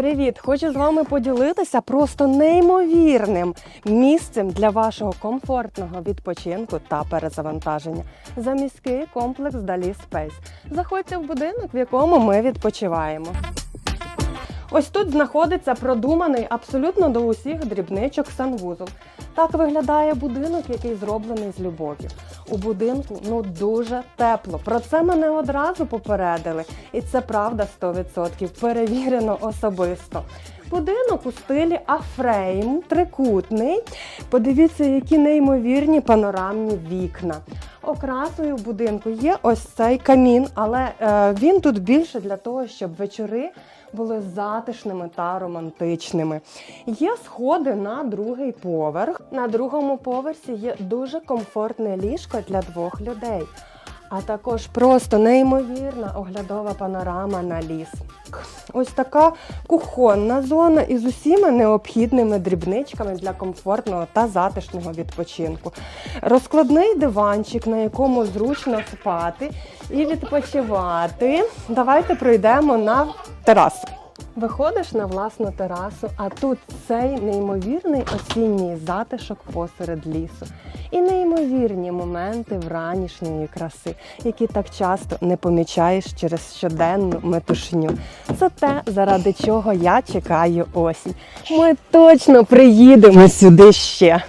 Привіт! Хочу з вами поділитися просто неймовірним місцем для вашого комфортного відпочинку та перезавантаження. Заміський комплекс Далі Спейс. Заходьте в будинок, в якому ми відпочиваємо. Ось тут знаходиться продуманий абсолютно до усіх дрібничок санвузол. Так виглядає будинок, який зроблений з любов'ю. У будинку ну дуже тепло. Про це мене одразу попередили, і це правда 100%, перевірено особисто. Будинок у стилі афрейм, трикутний. Подивіться, які неймовірні панорамні вікна. Окрасою будинку є ось цей камін, але е, він тут більше для того, щоб вечори були затишними та романтичними. Є сходи на другий поверх. На другому поверсі є дуже комфортне ліжко для двох людей. А також просто неймовірна оглядова панорама на ліс. Ось така кухонна зона із усіма необхідними дрібничками для комфортного та затишного відпочинку. Розкладний диванчик, на якому зручно спати і відпочивати. Давайте пройдемо на терасу. Виходиш на власну терасу, а тут цей неймовірний осінній затишок посеред лісу. І неймовірні моменти вранішньої краси, які так часто не помічаєш через щоденну метушню. Це те, заради чого я чекаю осінь. Ми точно приїдемо сюди ще.